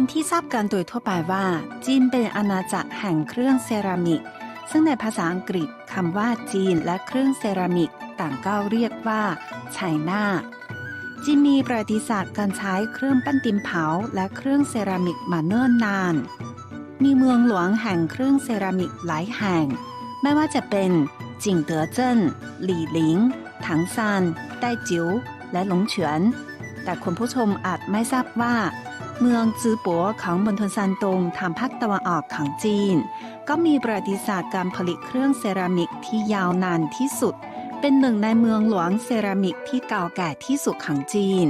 เป็นที่ทราบกันโดยทั่วไปว่า จีนเป็นอาณาจักรแห่งเครื่องเซรามิก ซึ่งในภาษาอังกฤษคำว่าจีนและเครื่องเซรามิกต่างก็เรียกว่าไชน่าจีนมีประวัติศาสตร์การใช้เครื่องปั้นดินเผาและเครื่องเซรามิกมาเนิ่นนาน มีเมืองหลวงแห่งเครื่องเซรามิกหลายแห่ง ไม่ว่าจะเป็นจิงเต๋อเจิ้นหลี่หลิง ถังซานไต้จิ๋ว และหลงเฉวนแต่คุณผู้ชมอาจไม่ทราบว่า เมืองจือปัวของมณฑลซานตงทางภาคตะวันออกของจีน ก็มีประวัติศาสตร์การผลิตเครื่องเซรามิกที่ยาวนานที่สุด เป็นหนึ่งในเมืองหลวงเซรามิกที่เก่าแก่ที่สุดของจีน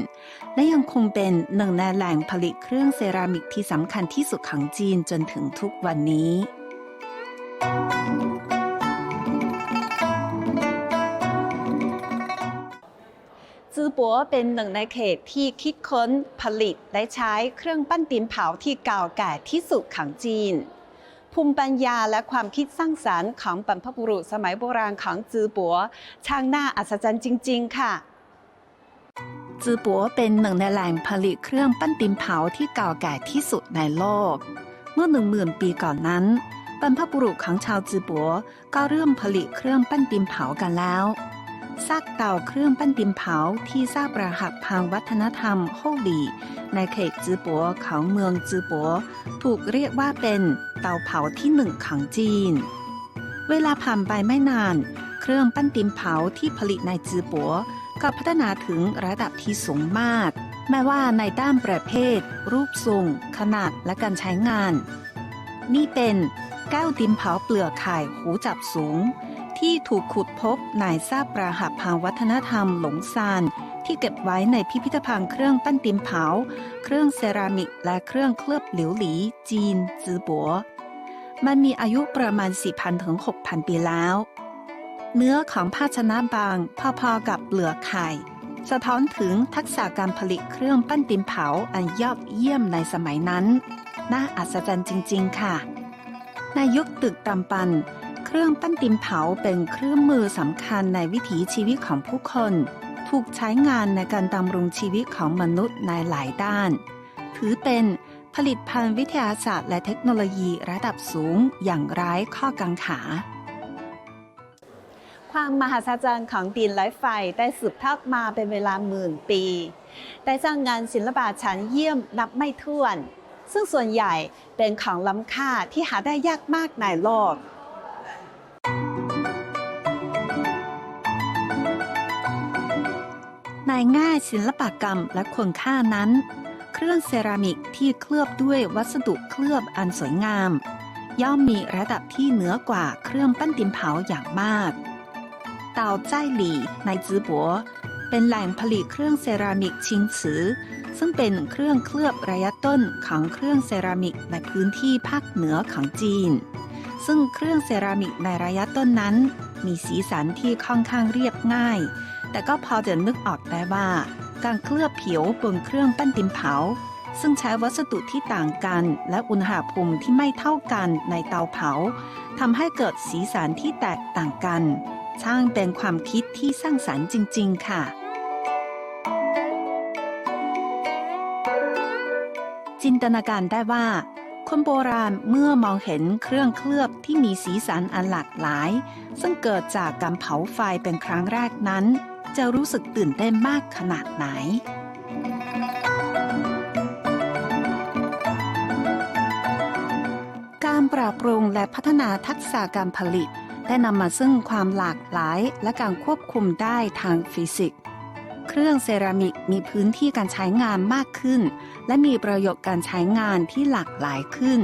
และยังคงเป็นหนึ่งในแหล่งผลิตเครื่องเซรามิกที่สำคัญที่สุดของจีนจนถึงทุกวันนี้ จือปัวเป็นหนึ่งในเขตที่คิดค้นผลิตและใช้เครื่องปั้นดินเผาที่เก่าแก่ที่สุดของจีน ภูมิปัญญาและความคิดสร้างสรรค์ของบรรพบุรุษสมัยโบราณของจือปัวช่างน่าอัศจรรย์จริง ๆ ค่ะจือปัวเป็นหนึ่งในแหล่งผลิตเครื่องปั้นดินเผาที่เก่าแก่ที่สุดในโลก เมื่อหนึ่งหมื่นปีก่อนนั้นบรรพบุรุษของชาวจือปัวก็เริ่มผลิตเครื่องปั้นดินเผากันแล้ว ซากเต่าเครื่องปั้นดินเผาที่ทราบประหักพังวัฒนธรรมโฮลีในเขตจือปัวของเมืองจือปัวถูกเรียกว่าเป็นเตาเผาที่หนึ่งของจีน เวลาผ่านไปไม่นาน เครื่องปั้นดินเผาที่ผลิตในจือปัวก็พัฒนาถึงระดับที่สูงมาก แม้ว่าในด้านประเภท รูปทรง ขนาดและการใช้งาน นี่เป็นแก้วดินเผาเปลือกไข่หูจับสูง ที่ถูกขุดพบในซากปราหักพังวัฒนธรรมหลงซาน ที่เก็บไว้ในพิพิธภัณฑ์เครื่องปั้นดินเผา เครื่องเซรามิก และเครื่องเคลือบหลิวหลี จีนจือปัว มันมีอายุประมาณ 4,000 ถึง 6,000 ปีแล้ว เนื้อของภาชนะบางพอๆกับเปลือกไข่ สะท้อนถึงทักษะการผลิตเครื่องปั้นดินเผาอันยอดเยี่ยมในสมัยนั้น น่าอัศจรรย์จริง ๆ ค่ะ ในยุคตึกตำปัน เครื่องปั้นดินเผาเป็นเครื่องมือสำคัญในวิถีชีวิตของผู้คน ถูกใช้งานในการดำรงชีวิตของมนุษย์ในหลายด้าน ถือเป็นผลิตภัณฑ์วิทยาศาสตร์และเทคโนโลยีระดับสูงอย่างไร้ข้อกังขา ความมหัศจรรย์ของดินและไฟได้สืบทอดมาเป็นเวลาหมื่นปี ได้สร้างงานศิลปะชั้นเยี่ยมนับไม่ถ้วน ซึ่งส่วนใหญ่เป็นของล้ำค่าที่หาได้ยากมากในโลก ในแง่ศิลปกรรมและคุณค่านั้น เครื่องเซรามิกที่เคลือบด้วยวัสดุเคลือบอันสวยงาม ย่อมมีระดับที่เหนือกว่าเครื่องปั้นดินเผาอย่างมากเตาใจหลี่ในจือปัวเป็นแหล่งผลิตเครื่องเซรามิกชิงซือ ซึ่งเป็นเครื่องเคลือบระยะต้นของเครื่องเซรามิกในพื้นที่ภาคเหนือของจีน ซึ่งเครื่องเซรามิกในระยะต้นนั้น มีสีสันที่ค่อนข้างเรียบง่าย แต่ก็พอจะนึกออกได้ว่า การเคลือบผิวบนเครื่องปั้นดินเผา ซึ่งใช้วัสดุที่ต่างกันและอุณหภูมิที่ไม่เท่ากันในเตาเผาทำให้เกิดสีสันที่แตกต่างกัน ช่างเป็นความคิดที่สร้างสรรค์จริง ๆ ค่ะ จินตนาการได้ว่าคนโบราณเมื่อมองเห็นเครื่องเคลือบที่มีสีสันอันหลากหลาย ซึ่งเกิดจากการเผาไฟเป็นครั้งแรกนั้น จะรู้สึกตื่นเต้นมากขนาดไหน การปรับปรุงและพัฒนาทักษะการผลิต ได้นำมาซึ่งความหลากหลายและการควบคุมได้ทางฟิสิกส์ เครื่องเซรามิกมีพื้นที่การใช้งานมากขึ้น และมีประโยชน์การใช้งานที่หลากหลายขึ้น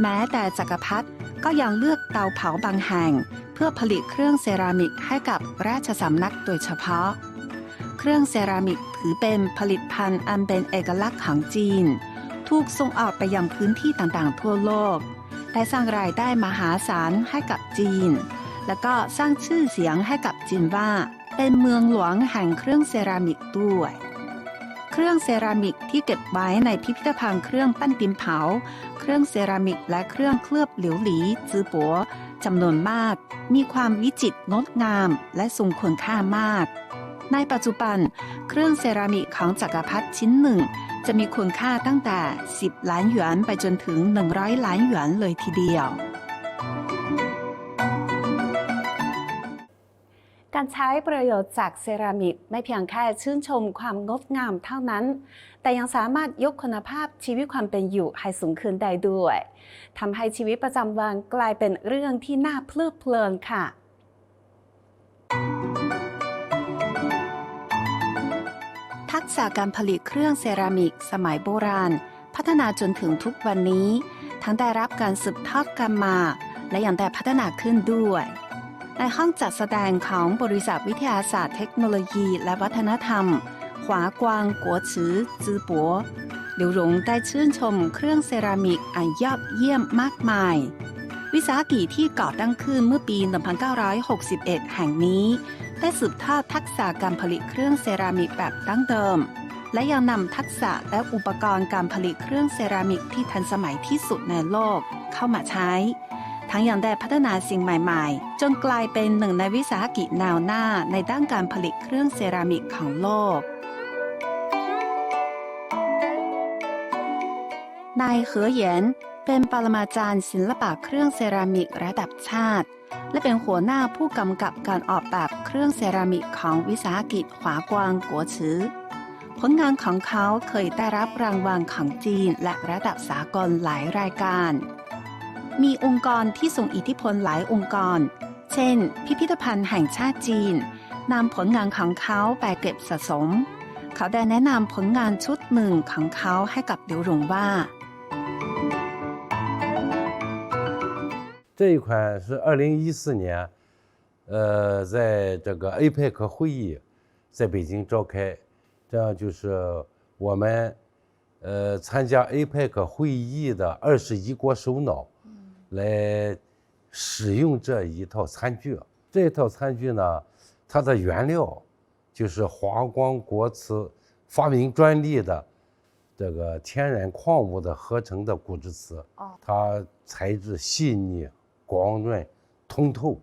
แม้แต่จักรพรรดิก็ยังเลือกเตาเผาบางแห่ง เพื่อผลิตเครื่องเซรามิกให้กับราชสำนักโดยเฉพาะ เครื่องเซรามิกถือเป็นผลิตภัณฑ์อันเป็นเอกลักษณ์ของจีน ถูกส่งออกไปยังพื้นที่ต่างๆ ทั่วโลก ได้สร้างรายได้มหาศาลให้กับจีน แล้วก็สร้างชื่อเสียงให้กับจีนว่า เป็นเมืองหลวงแห่งเครื่องเซรามิกด้วยเครื่องเซรามิกที่เก็บไว้ในพิพิธภัณฑ์เครื่องปั้นดินเผา เครื่องเซรามิกและเครื่องเคลือบหลิวหลีจือปัวจำนวนมาก มีความวิจิตรงดงามและทรงคุณค่ามาก ในปัจจุบัน เครื่องเซรามิกของจักรพรรดิชิ้นหนึ่ง จะมีคุณค่าตั้งแต่ 10 ล้านหยวนไปจนถึง 100 ล้านหยวนเลยทีเดียว การใช้ประโยชน์จากเซรามิกไม่เพียงแค่ชื่นชมความงดงามเท่านั้น แต่ยังสามารถยกคุณภาพชีวิตความเป็นอยู่ให้สูงขึ้นได้ด้วยทำให้ชีวิตประจำวันกลายเป็นเรื่องที่น่าเพลิดเพลินค่ะทักษะการผลิตเครื่องเซรามิกสมัยโบราณ พัฒนาจนถึงทุกวันนี้ ทั้งได้รับการสืบทอดกันมา และยังได้พัฒนาขึ้นด้วย ในห้องจัดแสดงของบริษัทวิทยาศาสตร์เทคโนโลยีและวัฒนธรรม ขวากวางกัวฉือจือปัวหลิวหลงได้ชื่นชมเครื่องเซรามิกอันยอดเยี่ยมมากมาย วิสาหกิจที่ก่อตั้งขึ้นเมื่อปี 1961 แห่งนี้ ได้สืบทอดทักษะการผลิตเครื่องเซรามิกแบบดั้งเดิม และยังนำทักษะและอุปกรณ์การผลิตเครื่องเซรามิกที่ทันสมัยที่สุดในโลกเข้ามาใช้ ทั้งยังได้พัฒนาสิ่งใหม่ๆ จนกลายเป็นหนึ่งในวิสาหกิจแนวหน้าในด้านการผลิตเครื่องเซรามิกของโลก นายเหอเหยียนเป็นปรมาจารย์ศิลปะเครื่องเซรามิกระดับชาติ และเป็นหัวหน้าผู้กำกับการออกแบบเครื่องเซรามิกของวิสาหกิจขวากวางกัวฉือผลงานของเขาเคยได้รับรางวัลของจีนและระดับสากลหลายรายการ มีองค์กรที่ส่งอิทธิพลหลายองค์กร เช่น พิพิธภัณฑ์แห่งชาติจีนนำผลงานของเขาไปเก็บสะสม เขาได้แนะนำผลงานชุดหนึ่งของเขาให้กับเดียวหลงว่า 这一款是二零一四年，呃，在这个 APEC 会议在北京召开，这样就是我们呃参加 APEC 会议的二十一国首脑 来使用这一套餐具。这套餐具呢，它的原料就是华光国瓷发明专利的这个天然矿物的合成的骨质瓷。哦它材质细腻、光润、通透，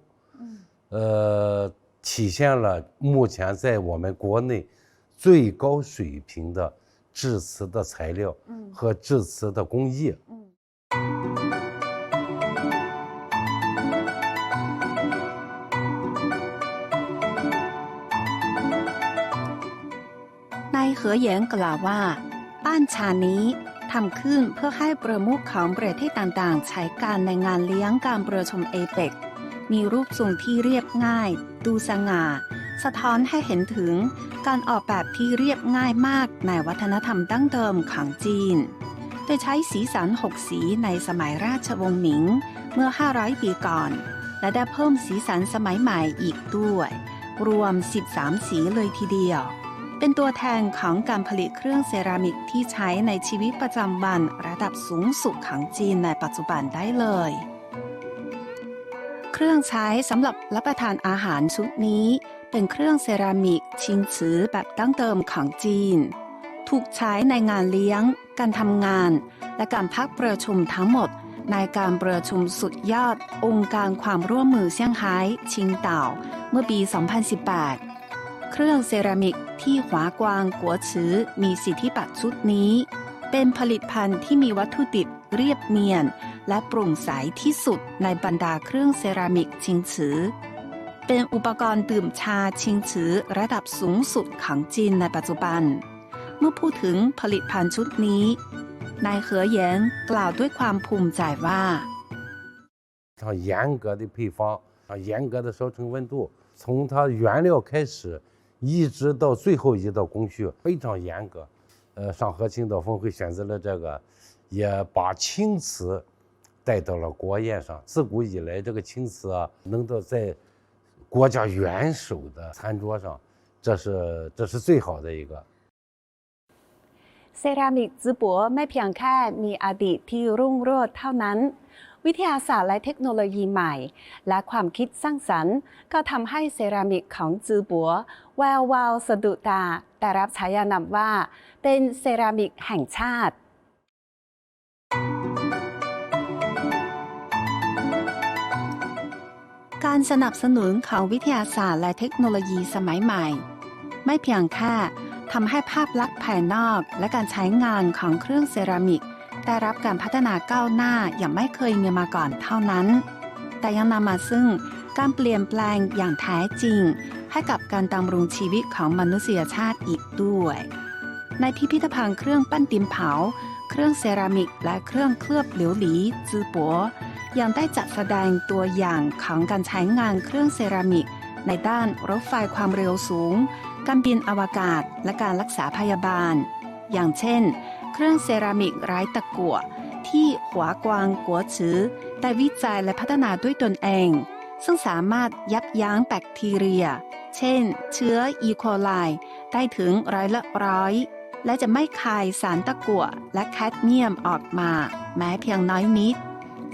呃，体现了目前在我们国内最高水平的制瓷的材料和制瓷的工艺。น เหอเยียนกล่าวว่า ป้านชานี้ทำขึ้นเพื่อให้ประมุขของประเทศต่างๆ ใช้การในงานเลี้ยงการประชุมเอเปกมีรูปทรงที่เรียบง่าย ดูสง่า สะท้อนให้เห็นถึงการออกแบบที่เรียบง่ายมากในวัฒนธรรมดั้งเดิมของจีน โดยใช้สีสันหกสีในสมัยราชวงศ์หมิงเมื่อ 500 ปีก่อน และได้เพิ่มสีสันสมัยใหม่อีกด้วย รวม 13 สีเลยทีเดียว เป็นตัวแทนของการผลิตเครื่องเซรามิกที่ใช้ในชีวิตประจำวันระดับสูงสุดของจีนในปัจจุบันได้เลย เครื่องใช้สำหรับรับประทานอาหารชุดนี้ เป็นเครื่องเซรามิกชิงซือแบบดั้งเดิมของจีน ถูกใช้ในงานเลี้ยง การทำงาน และการพักประชุมทั้งหมดในการประชุมสุดยอดองค์การความร่วมมือเซี่ยงไฮ้ชิงเต่า เมื่อปี 2018 เครื่องเซรามิกที่หวากวางกัวฉือมีสิทธิบัตรชุดนี้ เป็นผลิตภัณฑ์ที่มีวัตถุดิบเรียบเนียน และโปร่งใสที่สุดในบรรดาเครื่องเซรามิกชิงฉือ เป็นอุปกรณ์ดื่มชาชิงฉือระดับสูงสุดของจีนในปัจจุบัน เมื่อพูดถึงผลิตภัณฑ์ชุดนี้ นายเหอเหยียนกล่าวด้วยความภูมิใจว่า 非常严格的配方啊，严格的烧成温度，从它原料开始， 一直到最后一道工序非常严格。呃，上合青岛峰会选择了这个，也把青瓷带到了国宴上。自古以来，这个青瓷啊，能够在国家元首的餐桌上，这是这是最好的一个。 เซรามิกจื้อปัวไม่เพียงแค่มีอดีตที่รุ่งโรจน์เท่านั้น วิทยาศาสตร์และเทคโนโลยีใหม่ และความคิดสร้างสรรค์ ก็ทำให้เซรามิกของจือปัวแวววาวสะดุตา แต่รับฉายานามว่า เป็นเซรามิกแห่งชาติการสนับสนุนของวิทยาศาสตร์และเทคโนโลยีสมัยใหม่ ไม่เพียงแค่ทำให้ภาพลักษณ์ภายนอกและการใช้งานของเครื่องเซรามิก ได้รับการพัฒนาก้าวหน้าอย่างไม่เคยมีมาก่อนเท่านั้น แต่ยังนำมาซึ่งการเปลี่ยนแปลงอย่างแท้จริง ให้กับการดำรงชีวิตของมนุษยชาติอีกด้วย ในพิพิธภัณฑ์เครื่องปั้นดินเผา เครื่องเซรามิก และเครื่องเคลือบเหลวหลีจือปัวยังได้จัดแสดงตัวอย่างของการใช้งานเครื่องเซรามิก ในด้านรถไฟความเร็วสูง การบินอวกาศ และการรักษาพยาบาล อย่างเช่น เครื่องเซรามิกไร้ตะกั่วที่หัวกวางกัวฉือได้วิจัยและพัฒนาด้วยตนเอง ซึ่งสามารถยับยั้งแบคทีเรีย เช่น เชื้ออีโคไลได้ถึงร้อยละร้อย และจะไม่คายสารตะกั่วและแคดเมียมออกมา แม้เพียงน้อยนิด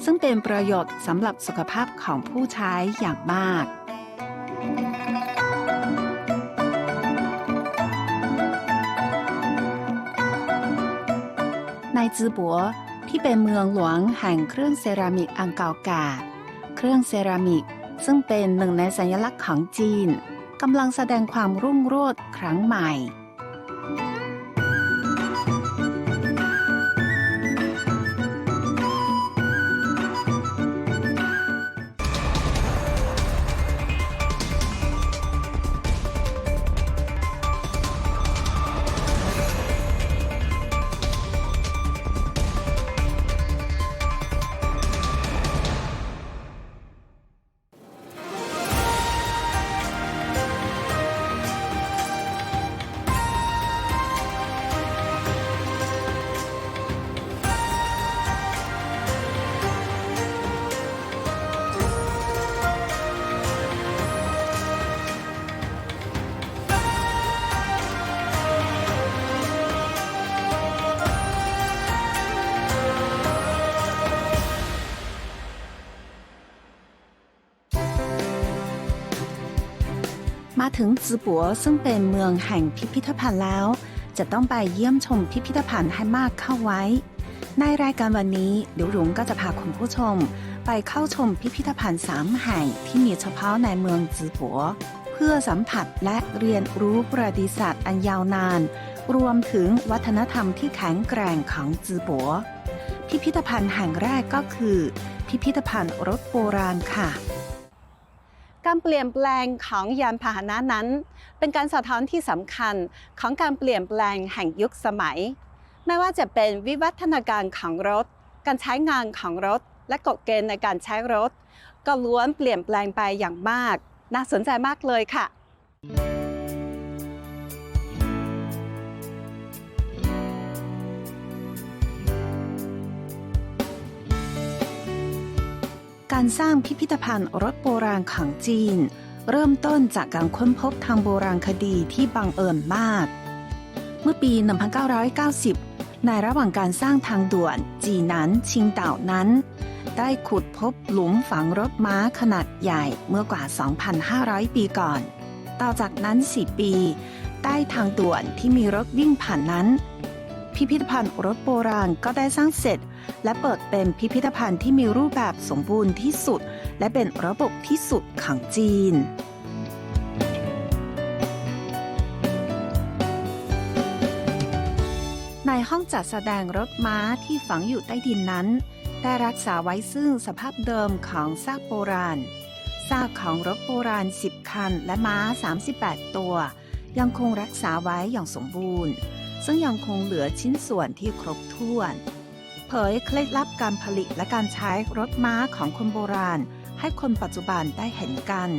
ซึ่งเป็นประโยชน์สำหรับสุขภาพของผู้ใช้อย่างมาก ในจือบัวที่เป็นเมืองหลวงแห่งเครื่องเซรามิกอังเก่าแก่เครื่องเซรามิก ซึ่งเป็นหนึ่งในสัญลักษณ์ของจีนกำลังแสดงความรุ่งโรจน์ครั้งใหม่ มาถึงจือปัวซึ่งเป็นเมืองแห่งพิพิธภัณฑ์แล้ว จะต้องไปเยี่ยมชมพิพิธภัณฑ์ให้มากเข้าไว้ ในรายการวันนี้เดี๋ยวรุ้งก็จะพาคุณผู้ชม ไปเข้าชมพิพิธภัณฑ์สามแห่งที่มีเฉพาะในเมืองจือปัว เพื่อสัมผัสและเรียนรู้ประวัติศาสตร์อันยาวนาน รวมถึงวัฒนธรรมที่แข็งแกร่งของจือปัว พิพิธภัณฑ์แห่งแรกก็คือ พิพิธภัณฑ์รถโบราณค่ะ การเปลี่ยนแปลงของยานพาหนะนั้น เป็นการสะท้อนที่สำคัญของการเปลี่ยนแปลงแห่งยุคสมัย ไม่ว่าจะเป็นวิวัฒนาการของรถ การใช้งานของรถ และกฎเกณฑ์ในการใช้รถ ก็ล้วนเปลี่ยนแปลงไปอย่างมาก น่าสนใจมากเลยค่ะ การสร้างพิพิธภัณฑ์รถโบราณของจีน เริ่มต้นจากการค้นพบทางโบราณคดีที่บังเอิญมาก เมื่อปี 1990 ในระหว่างการสร้างทางด่วนจีนันชิงเต่านั้น ได้ขุดพบหลุมฝังรถม้าขนาดใหญ่เมื่อกว่า 2,500 ปีก่อน ต่อจากนั้น 4 ปี ใต้ทางด่วนที่มีรถวิ่งผ่านนั้น พิพิธภัณฑ์รถโบราณก็ได้สร้างเสร็จ และเปิดเป็นพิพิธภัณฑ์ที่มีรูปแบบสมบูรณ์ที่สุด และเป็นระบบที่สุดของจีนในห้องจัดแสดงรถม้าที่ฝังอยู่ใต้ดินนั้น ได้รักษาไว้ซึ่งสภาพเดิมของซากโบราณ ซากของรถโบราณ 10 คัน และม้า 38 ตัว ยังคงรักษาไว้อย่างสมบูรณ์ ซึ่งยังคงเหลือชิ้นส่วนที่ครบถ้วน เผยเคล็ดลับการผลิตและการใช้รถม้าของคนโบราณ ให้คนปัจจุบันได้เห็นกัน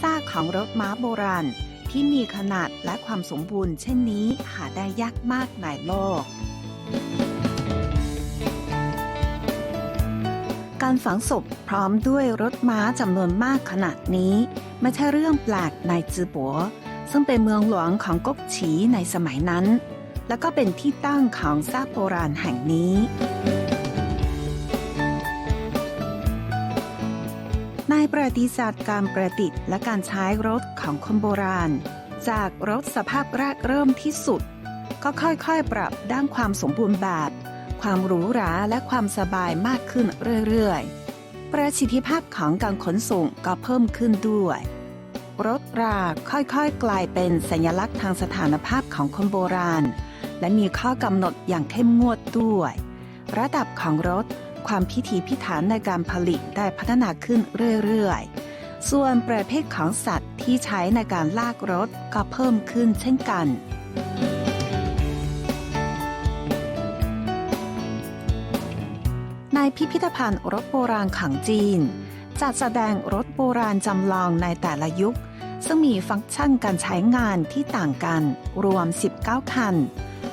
ซากของรถม้าโบราณที่มีขนาดและความสมบูรณ์เช่นนี้หาได้ยากมากในโลก การฝังศพพร้อมด้วยรถม้าจำนวนมากขนาดนี้ ไม่ใช่เรื่องแปลกในจือปัวซึ่งเป็นเมืองหลวงของก๊กฉีในสมัยนั้น และก็เป็นที่ตั้งของซากโบราณแห่งนี้ ในประวัติศาสตร์การประดิษฐ์และการใช้รถของคนโบราณ จากรถสภาพแรกเริ่มที่สุด ก็ค่อยๆ ปรับด้านความสมบูรณ์แบบ ความหรูหราและความสบายมากขึ้นเรื่อยๆ ประสิทธิภาพของการขนส่งก็เพิ่มขึ้นด้วยรถราค่อยๆ กลายเป็นสัญลักษณ์ทางสถานภาพของคนโบราณ และมีข้อกำหนดอย่างเข้มงวดด้วย ระดับของรถ ความพิถีพิถันในการผลิตได้พัฒนาขึ้นเรื่อยๆ ส่วนประเภทของสัตว์ที่ใช้ในการลากรถก็เพิ่มขึ้นเช่นกันในพิพิธภัณฑ์รถโบราณของจีน จัดแสดงรถโบราณจำลองในแต่ละยุค ซึ่งมีฟังก์ชันการใช้งานที่ต่างกัน รวม 19 คัน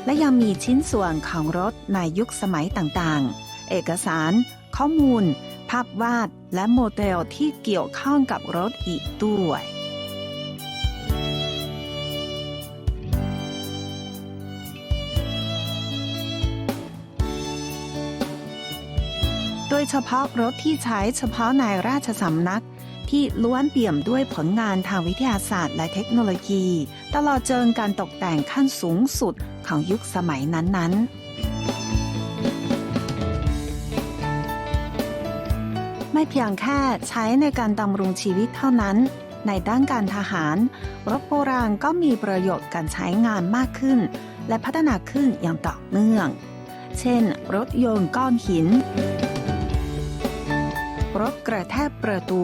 และยังมีชิ้นส่วนของรถในยุคสมัยต่างๆ เอกสาร ข้อมูล ภาพวาด และโมเดลที่เกี่ยวข้องกับรถอีกด้วย โดยเฉพาะรถที่ใช้เฉพาะในราชสำนักที่ล้วนเปี่ยมด้วยผลงานทางวิทยาศาสตร์และเทคโนโลยี ตลอดจนการตกแต่งขั้นสูงสุด ของยุคสมัยนั้นๆ ไม่เพียงแค่ใช้ในการดำรงชีวิตเท่านั้น ในด้านการทหาร รถโบราณก็มีประโยชน์การใช้งานมากขึ้น และพัฒนาขึ้นอย่างต่อเนื่อง เช่น รถยนต์ก้อนหิน รถกระแทกประตู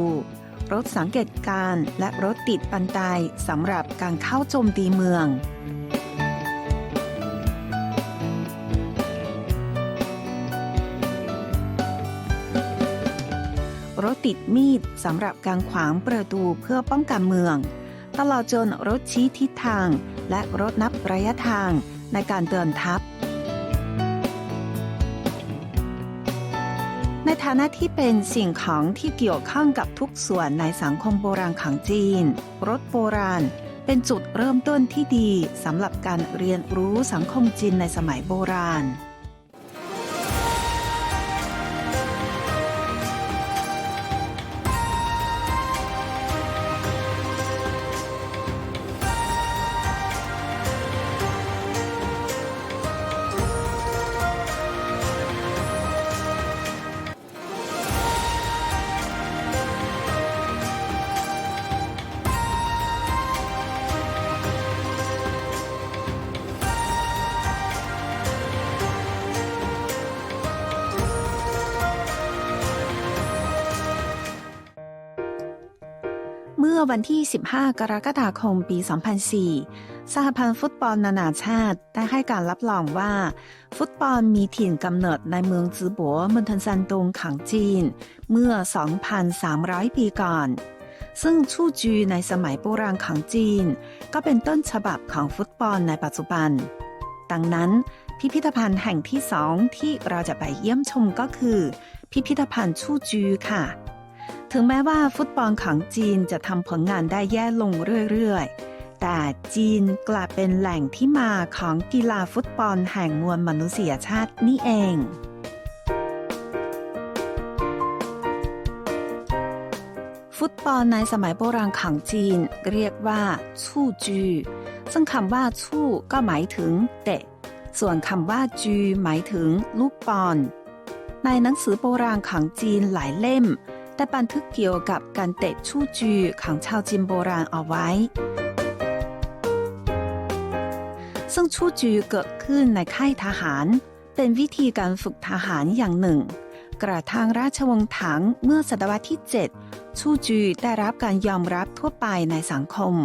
รถสังเกตการและรถติดบันไดสำหรับการเข้าโจมตีเมือง รถติดมีดสำหรับการขวางประตูเพื่อป้องกันเมือง ตลอดจนรถชี้ทิศทาง และรถนับระยะทางในการเดินทัพ ในฐานะที่เป็นสิ่งของที่เกี่ยวข้องกับทุกส่วนในสังคมโบราณของจีน รถโบราณเป็นจุดเริ่มต้นที่ดีสำหรับการเรียนรู้สังคมจีนในสมัยโบราณ วันที่ 15 กรกฎาคม ปี 2004 สหพันธ์ฟุตบอลนานาชาติได้ให้การรับรองว่า ฟุตบอลมีถิ่นกำเนิดในเมืองจือบัวมณฑลซันตงของจีน เมื่อ 2,300 ปีก่อน ซึ่งชู่จือในสมัยโบราณของจีน ก็เป็นต้นฉบับของฟุตบอลในปัจจุบัน ดังนั้น พิพิธภัณฑ์แห่งที่สองที่เราจะไปเยี่ยมชมก็คือ พิพิธภัณฑ์ชู่จือค่ะ ถึงแม้ว่าฟุตบอลของจีนจะทำผลงานได้แย่ลงเรื่อยๆ แต่จีนกลับเป็นแหล่งที่มาของกีฬาฟุตบอลแห่งมวลมนุษยชาตินี่เองฟุตบอลในสมัยโบราณของจีนเรียกว่าชู่จือซึ่งคำว่าชู่ก็หมายถึงเตะ ส่วนคำว่าจือหมายถึงลูกบอล ในหนังสือโบราณของจีนหลายเล่ม แต่บันทึกเกี่ยวกับการเตะชู่จือของชาวจีนโบราณเอาไว้ ซึ่งชู่จือเกิดขึ้นในค่ายทหาร เป็นวิธีการฝึกทหารอย่างหนึ่ง กระทั่งราชวงศ์ถังเมื่อศตวรรษที่ 7 ชู่จือได้รับการยอมรับทั่วไปในสังคม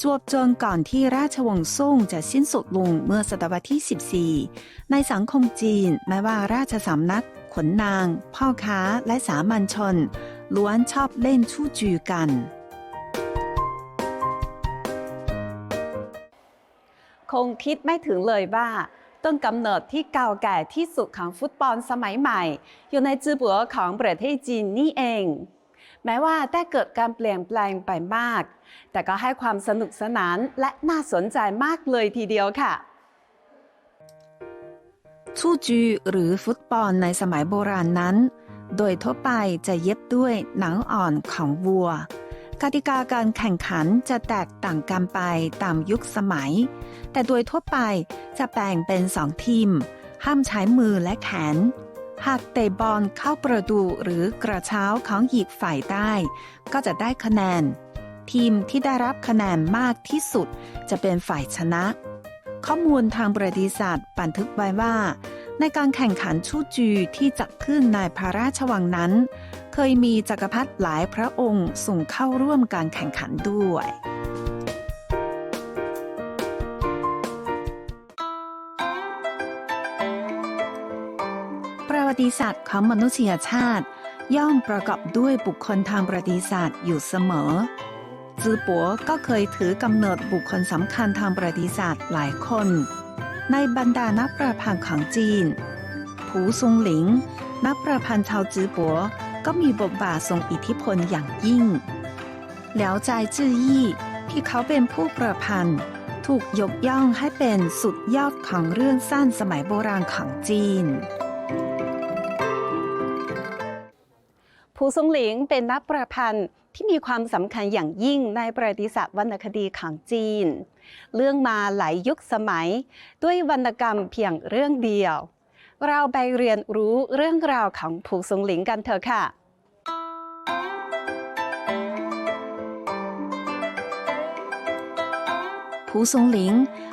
จวบจนก่อนที่ราชวงศ์ซ่งจะสิ้นสุดลงเมื่อศตวรรษที่ 14 ในสังคมจีนแม้ว่าราชสำนัก ขนนาง พ่อค้าและสามัญชน ล้วนชอบเล่นชู่จือกัน คงคิดไม่ถึงเลยว่า ต้นกำเนิดที่เก่าแก่ที่สุดของฟุตบอลสมัยใหม่ อยู่ในจือปัวของประเทศจีนนี่เองแม้ว่าได้เกิดการเปลี่ยนแปลงไปมาก แต่ก็ให้ความสนุกสนานและน่าสนใจมากเลยทีเดียวค่ะ ชู่จือหรือฟุตบอลในสมัยโบราณนั้น โดยทั่วไปจะเย็บด้วยหนังอ่อนของวัว กติกาการแข่งขันจะแตกต่างกันไปตามยุคสมัย แต่โดยทั่วไปจะแบ่งเป็นสองทีม ห้ามใช้มือและแขน หากเตะบอลเข้าประตูหรือกระเช้าของอีกฝ่ายได้ ก็จะได้คะแนน ทีมที่ได้รับคะแนนมากที่สุดจะเป็นฝ่ายชนะ ข้อมูลทางประวัติศาสตร์บันทึกไว้ว่า ในการแข่งขันชู่จือที่จัดขึ้นในพระราชวังนั้น เคยมีจักรพรรดิหลายพระองค์ส่งเข้าร่วมการแข่งขันด้วยประวัติศาสตร์ของมนุษยชาติ ย่อมประกอบด้วยบุคคลทางประวัติศาสตร์อยู่เสมอ จือปัวก็เคยถือกำเนิดบุคคลสำคัญทางประวัติศาสตร์หลายคน ในบรรดานักประพันธ์ของจีน ผูซุงหลิง นักประพันธ์ชาวจือปัวก็มีบทบาททรงอิทธิพลอย่างยิ่งแล้วใจจื้อยี่ที่เขาเป็นผู้ประพันธ์ ถูกยกย่องให้เป็นสุดยอดของเรื่องสั้นสมัยโบราณของจีน ผู้ทรงหลิงเป็นนักประพันธ์ที่มีความสำคัญอย่างยิ่งในประวัติศาสตร์วรรณคดีของจีน เรื่องมาหลายยุคสมัย ด้วยวรรณกรรมเพียงเรื่องเดียว เราไปเรียนรู้เรื่องราวของผู้ทรงหลิงกันเถอะค่ะผู้ทรงหลิง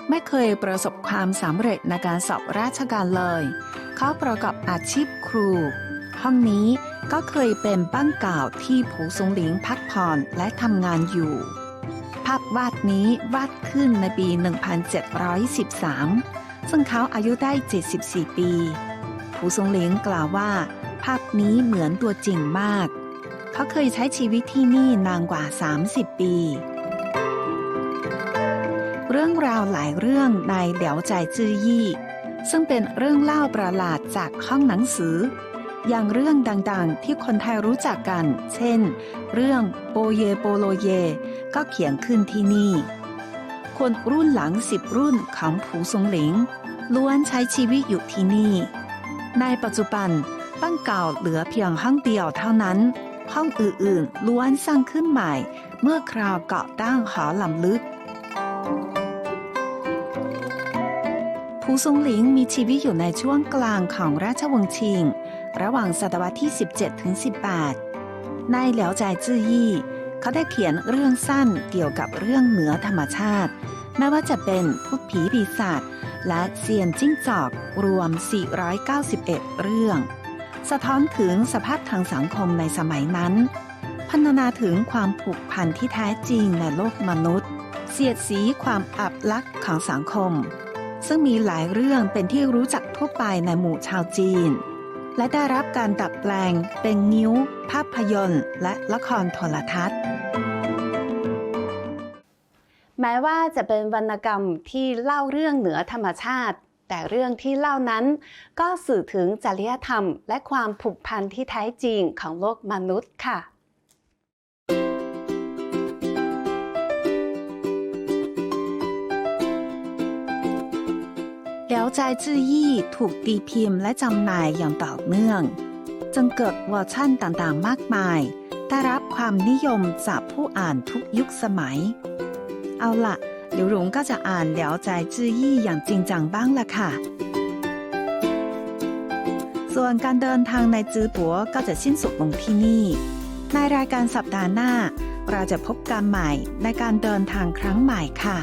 ไม่เคยประสบความสำเร็จในการสอบราชการเลย เขาประกอบอาชีพครู ห้องนี้ ก็เคยเป็นบ้านเก่าที่ผู้ทรงหลิงพักผ่อนและทำงานอยู่ ภาพวาดนี้วาดขึ้นในปี 1713 ซึ่งเขาอายุได้ 74 ปี ผู้ทรงหลิงกล่าวว่า ภาพนี้เหมือนตัวจริงมาก เขาเคยใช้ชีวิตที่นี่นานกว่า 30 ปี เรื่องราวหลายเรื่องในเหลียวใจจื้อยี่ ซึ่งเป็นเรื่องเล่าประหลาดจากห้องหนังสือ อย่างเรื่องดังๆ ที่คนไทยรู้จักกัน เช่น เรื่องโปเยโปโลเย ก็เขียนขึ้นที่นี่ คนรุ่นหลังสิบรุ่นของผูซงหลิง ล้วนใช้ชีวิตอยู่ที่นี่ ในปัจจุบันบ้านเก่าเหลือเพียงห้องเดียวเท่านั้น ห้องอื่นๆ ล้วนสร้างขึ้นใหม่ เมื่อคราวเกาะตั้งหอลำลึกผู้ทรงหลิงมีชีวิตอยู่ในช่วงกลางของราชวงศ์ชิง ระหว่างศตวรรษที่ 17 ถึง 18 ในเหลียวใจจื้อยี่ เขาได้เขียนเรื่องสั้นเกี่ยวกับเรื่องเหนือธรรมชาติ ไม่ว่าจะเป็นพูดผีปีศาจและเซียนจิ้งจอกรวม 491 เรื่อง สะท้อนถึงสภาพทางสังคมในสมัยนั้น พันนาถึงความผูกพันที่แท้จริงในโลกมนุษย์ เสียดสีความอับลักษณ์ของสังคม ซึ่งมีหลายเรื่องเป็นที่รู้จักทั่วไปในหมู่ชาวจีน และได้รับการดัดแปลงเป็นนิ้ว ภาพยนตร์ และละครโทรทัศน์ แม้ว่าจะเป็นวรรณกรรมที่เล่าเรื่องเหนือธรรมชาติ แต่เรื่องที่เล่านั้น ก็สื่อถึงจริยธรรม และความผูกพันที่แท้จริงของโลกมนุษย์ค่ะ ใจจื้อยี่ถูกตีพิมพ์และจำหน่ายอย่างต่อเนื่องจนเกิดเวอร์ชั่นต่างๆมากมาย ได้รับความนิยมจากผู้อ่านทุกยุคสมัย เอาละหลิวหลงก็จะอ่านแล้วใจจื้อยี่อย่างจริงจังบ้างละค่ะ ส่วนการเดินทางในจื้อปัวก็จะสิ้นสุดลงที่นี่ ในรายการสัปดาห์หน้า เราจะพบกันใหม่ในการเดินทางครั้งใหม่ค่ะ